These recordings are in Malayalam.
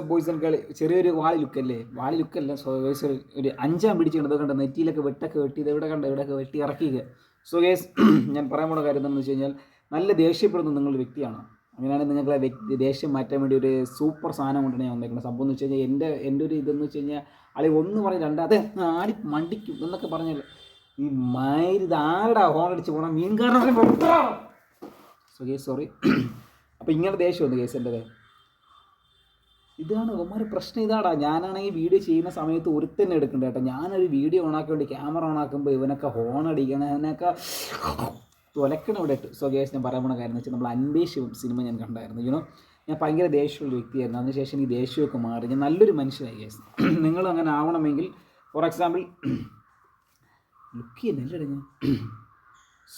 ബോയ്സ് ആൻഡ് ഗേൾ ചെറിയൊരു വാളി ലുക്കല്ലേ വാളി ലുക്കല്ല സോ ഗേസ് ഒരു അഞ്ചാം പിടിച്ചിട്ടുണ്ട് കണ്ട? നെറ്റിയിലൊക്കെ വെട്ടൊക്കെ വെട്ടി ഇത് എവിടെ കണ്ട? ഇവിടെയൊക്കെ വെട്ടി ഇറക്കിക്കുക സോ ഗേസ് ഞാൻ പറയാൻ പോണ കാര്യം എന്താണെന്ന് വെച്ച് കഴിഞ്ഞാൽ നല്ല ദേഷ്യപ്പെടുന്ന നിങ്ങളൊരു വ്യക്തിയാണ്. അങ്ങനെയാണ് ആ വ്യക്തി ദേഷ്യം മാറ്റാൻ വേണ്ടി ഒരു സൂപ്പർ സാധനം കൊണ്ടാണ് ഞാൻ വന്നേക്കുന്നത് സംഭവം എന്ന് വെച്ച് കഴിഞ്ഞാൽ എന്റെ എന്റെ ഒരു ഇതെന്ന് വെച്ച് കഴിഞ്ഞാൽ ആളെ ഒന്ന് പറഞ്ഞ് അതെ ആടി മണ്ടിക്കും എന്നൊക്കെ പറഞ്ഞാൽ ഈ മയിര് ആരുടെ ഹോൺ അടിച്ച് പോകണം മീൻകാരണം സോ ഗേസ് സോറി അപ്പോൾ ഇങ്ങനെ ദേഷ്യം ദേഷ്യമുണ്ട് കേസ് എന്റെ ഇതാണ് ഒമാര് പ്രശ്നം ഇതാടാ. ഞാനാണെങ്കിൽ വീഡിയോ ചെയ്യുന്ന സമയത്ത് ഒരുത്തന്നെ എടുക്കണ്ട കേട്ടോ. ഞാനൊരു വീഡിയോ ഓണാക്കാൻ വേണ്ടി ക്യാമറ ഓണാക്കുമ്പോൾ ഇവനൊക്കെ ഹോൺ അടിക്കണം ഇവനൊക്കെ തുലക്കണം ഇവിടെ ഇട്ട്. സോ ഗേസ് ഞാൻ പറയാൻ പോണ കാര്യം വെച്ചാൽ നമ്മൾ അൻപേഷ് സിനിമ ഞാൻ കണ്ടായിരുന്നു. യുനോ ഞാൻ ഭയങ്കര ദേഷ്യമുള്ള വ്യക്തിയായിരുന്നു. അതിനുശേഷം ഈ ദേഷ്യമൊക്കെ മാറി. ഞാൻ നല്ലൊരു മനുഷ്യനായി ഗേസ് നിങ്ങൾ അങ്ങനെ ആവണമെങ്കിൽ ഫോർ എക്സാമ്പിൾ ലുക്ക് ചെയ്യുന്നില്ല ഞാൻ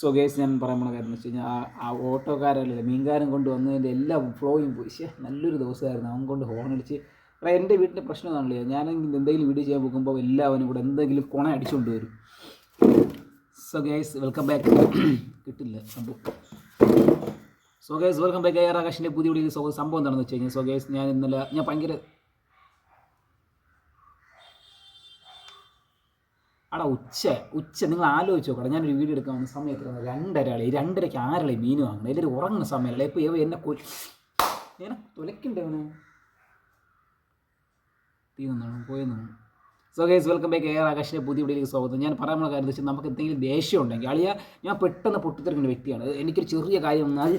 സോ ഗേസ് ഞാൻ പറയാൻ പോണ കാര്യം എന്ന് വെച്ച് കഴിഞ്ഞാൽ ആ- ഓട്ടോക്കാരല്ലേ മീൻകാരൻ കൊണ്ട് വന്നതിന്റെ എല്ലാ ഫ്ലോയും പോയി. ശേ നല്ലൊരു ദിവസമായിരുന്നു. അവൻ കൊണ്ട് ഹോൺ അടിച്ച് എടാ എന്റെ വീട്ടിന്റെ പ്രശ്നം ആണല്ലോ ഞാനെങ്കിൽ എന്തെങ്കിലും വീഡിയോ ചെയ്യാൻ പോകുമ്പോൾ എല്ലാവരും കൂടെ എന്തെങ്കിലും കൊണ അടിച്ചുകൊണ്ട് വരും. സോ ഗേസ് വെൽക്കം ബാക്ക് കിട്ടില്ല സംഭവം. സോ ഗേസ് വെൽക്കം ബാക്ക് ആകാശിന്റെ പുതിയ വീഡിയോ സോ സംഭവം എന്താണെന്ന് വെച്ച് കഴിഞ്ഞാൽ സോ ഗേസ് ഞാൻ ഇന്നലെ ഞാൻ ഭയങ്കര അവിടെ ഉച്ച ഉച്ച നിങ്ങൾ ആലോചിച്ച് നോക്കണം ഞാനൊരു വീഡിയോ എടുക്കാൻ വന്ന സമയത്ത് രണ്ടര ആളെ രണ്ടരയ്ക്ക് ആരളെ മീൻ വാങ്ങണം. എല്ലാവരും ഉറങ്ങുന്ന സമയമല്ലേ? ഇപ്പോൾ ഇവ എന്നെ കൊ ഞാൻ തുലക്കണ്ടേ അവന്? തീർന്നാണ് പോയെന്നു so guys welcome back air ആകാശിന്റെ പുതിയ വീഡിയോയിലേക്ക് സ്വാഗതം. ഞാൻ പറയാനുള്ള കാര്യം വെച്ചാൽ നമുക്ക് എന്തെങ്കിലും ദേഷ്യം ഉണ്ടെങ്കിൽ അളിയ ഞാൻ പെട്ടെന്ന് പൊട്ടിത്തെറിക്കുന്ന വ്യക്തിയാണ്. എനിക്കൊരു ചെറിയ കാര്യം അത്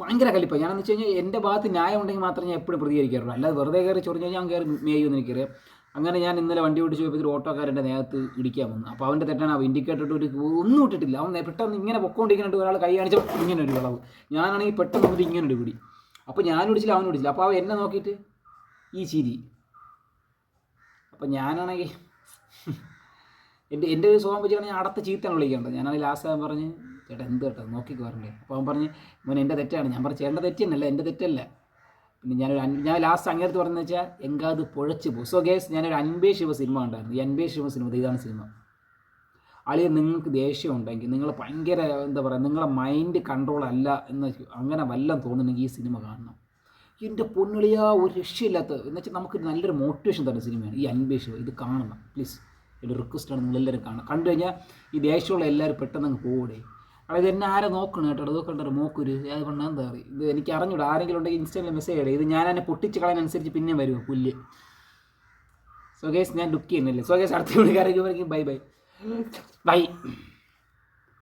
ഭയങ്കര കലിപ്പാണ് ഞാനെന്ന് വെച്ച് കഴിഞ്ഞാൽ എന്റെ ഭാഗത്ത് ന്യായം ഉണ്ടെങ്കിൽ മാത്രമേ ഞാൻ എപ്പോഴും പ്രതികരിക്കാറുള്ളൂ. അല്ലാതെ വെറുതെ കയറി ചൊറിഞ്ഞാൽ ഞാൻ കയറി മേയുമെന്ന് എനിക്കറിയാം. അങ്ങനെ ഞാൻ ഇന്നലെ വണ്ടി ഓടിച്ച് പോയപ്പോൾ ഒരു ഓട്ടോക്കാരന്റെ നേരത്ത് ഇടിക്കാൻ വന്നു. അപ്പോൾ അവന്റെ തെറ്റാണ് അവൻ ഇൻഡിക്കേറ്റർ ഒരു ഒന്നും ഇട്ടിട്ടില്ല. അവൻ പെട്ടെന്ന് ഇങ്ങനെ പൊക്കോണ്ടിരിക്കുന്നുണ്ട് ഒരാൾ കൈ കാണിച്ച ഇങ്ങനെ ഒരു വിളവ് ഞാനാണെങ്കിൽ പെട്ടെന്ന് വന്നിട്ട് ഇങ്ങനെ ഒരു പിടി. അപ്പോൾ ഞാൻ ഓടിച്ചില്ല അവൻ ഓടിച്ചില്ല അപ്പോൾ അവൻ എന്നെ നോക്കിയിട്ട് ഈ ചിരി. അപ്പം ഞാനാണെങ്കിൽ എന്റെ എന്റെ ഒരു സ്വഭാവം വെച്ചാൽ ഞാൻ അടത്ത ചീത്തയാണ് വിളിക്കേണ്ടത്. ഞാനാണെങ്കിൽ ലാസ്റ്റ് അവൻ പറഞ്ഞ് ചേട്ടാ എന്ത് കേട്ടോ? നോക്കിക്ക് പറഞ്ഞേ അപ്പോൾ അവൻ പറഞ്ഞ് മോൻ എന്റെ തെറ്റാണ്. ഞാൻ പറഞ്ഞു ചേട്ടന്റെ തെറ്റ് തന്നെയല്ല എന്റെ തെറ്റല്ല. പിന്നെ ഞാനൊരു ഞാൻ ലാസ്റ്റ് അങ്ങേരത്ത് പറഞ്ഞു വെച്ചാൽ എങ്കാത് പുഴച്ചു പോകും സോ ഗേസ് ഞാനൊരു അൻപേ ശിവ സിനിമ ഉണ്ടായിരുന്നു ഈ അൻപേ ശിവ സിനിമ ഇതാണ് സിനിമ അളിയ നിങ്ങൾക്ക് ദേഷ്യം ഉണ്ടെങ്കിൽ നിങ്ങൾ ഭയങ്കര എന്താ പറയുക നിങ്ങളെ മൈൻഡ് കൺട്രോൾ അല്ല എന്ന് അങ്ങനെ വല്ലതും തോന്നുന്നെങ്കിൽ ഈ സിനിമ കാണണം. എന്റെ പൊന്നുളിയാ ഒരു രക്ഷയില്ലാത്ത എന്ന് വെച്ചാൽ നമുക്ക് നല്ലൊരു മോട്ടിവേഷൻ തരുന്ന സിനിമയാണ് ഈ അൻപേ ശിവ. ഇത് കാണണം പ്ലീസ് എന്റെ റിക്വസ്റ്റാണ് നിങ്ങൾ എല്ലാവരും കാണണം. കണ്ടു കഴിഞ്ഞാൽ ഈ ദേഷ്യമുള്ള എല്ലാവരും പെട്ടെന്ന് അങ്ങ് പോകൂടെ അതായത് എന്നെ ആരെ നോക്കണം കേട്ടോ? അത് കണ്ടൊരു മോക്കൊരു? അത് കൊണ്ട് എന്താ പറയുക ഇത് എനിക്ക് അറിഞ്ഞൂടാ. ആരെങ്കിലും ഉണ്ടെങ്കിൽ ഇൻസ്റ്റാഗ്രാമിൽ മെസ്സേജ് ഇടുക ഇത് ഞാൻ എന്നെ പൊട്ടിച്ച് കളയാനനുസരിച്ച് പിന്നെ വരുമോ പുല്ല്? സോ ഞാൻ ലുക്ക് ചെയ്യുന്നില്ലേ. സോ ഗേസ് അടുത്ത വിളിക്കാരൊക്കെ ബൈ ബൈ ബൈ